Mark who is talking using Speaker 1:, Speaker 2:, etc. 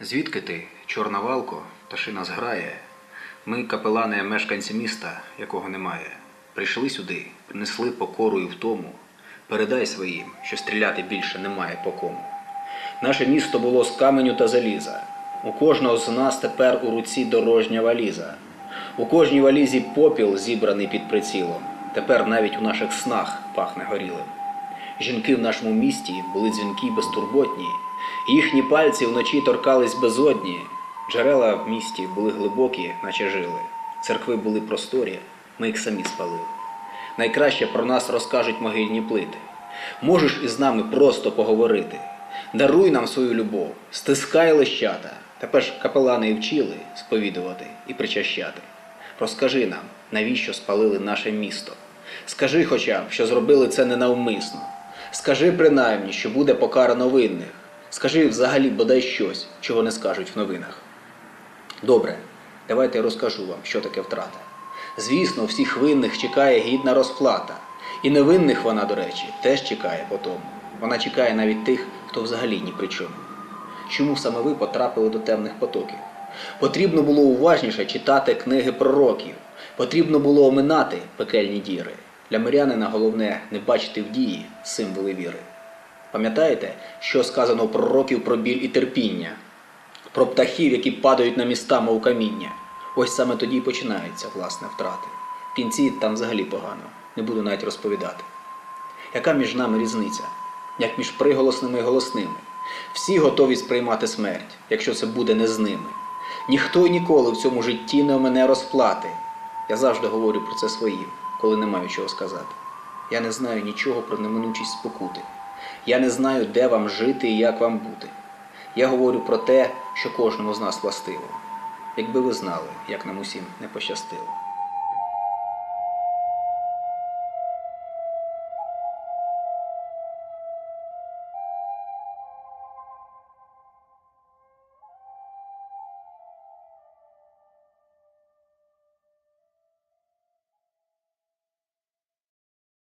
Speaker 1: Звідки ти, чорна валко, пташина зграє? Ми, капелани, мешканці міста, якого немає, прийшли сюди, принесли покору і втому. Передай своїм, що стріляти більше немає по кому. Наше місто було з каменю та заліза. У кожного з нас тепер у руці дорожня валіза. У кожній валізі попіл зібраний під прицілом. Тепер навіть у наших снах пахне горілим. Жінки в нашому місті були дзвінкі й безтурботні, їхні пальці вночі торкались безодні. Джерела в місті були глибокі, наче жили. Церкви були просторі, ми їх самі спалили. Найкраще про нас розкажуть могильні плити. Можеш із нами просто поговорити. Даруй нам свою любов, стискай лищата. Тепер ж капелани і вчили сповідувати і причащати. Розкажи нам, навіщо спалили наше місто. Скажи хоча б, що зробили це ненавмисно. Скажи принаймні, що буде покарано винних. Скажи взагалі бодай щось, чого не скажуть в новинах. Добре, давайте я розкажу вам, що таке втрата. Звісно, всіх винних чекає гідна розплата. І невинних вона, до речі, теж чекає по тому. Вона чекає навіть тих, хто взагалі ні при чому. Чому саме ви потрапили до темних потоків? Потрібно було уважніше читати книги пророків, потрібно було оминати пекельні діри. Для мирянина головне не бачити в дії символи віри. Пам'ятаєте, що сказано у пророків про біль і терпіння, про птахів, які падають на міста, мов каміння? Ось саме тоді й починаються власне втрати. В кінці там взагалі погано, не буду навіть розповідати. Яка між нами різниця? Як між приголосними і голосними? Всі готові сприймати смерть, якщо це буде не з ними. Ніхто і ніколи в цьому житті не мене розплати. Я завжди говорю про це своїм, коли не маю чого сказати. Я не знаю нічого про неминучість спокути. Я не знаю, де вам жити і як вам бути. Я говорю про те, що кожному з нас властиво. Якби ви знали, як нам усім не пощастило.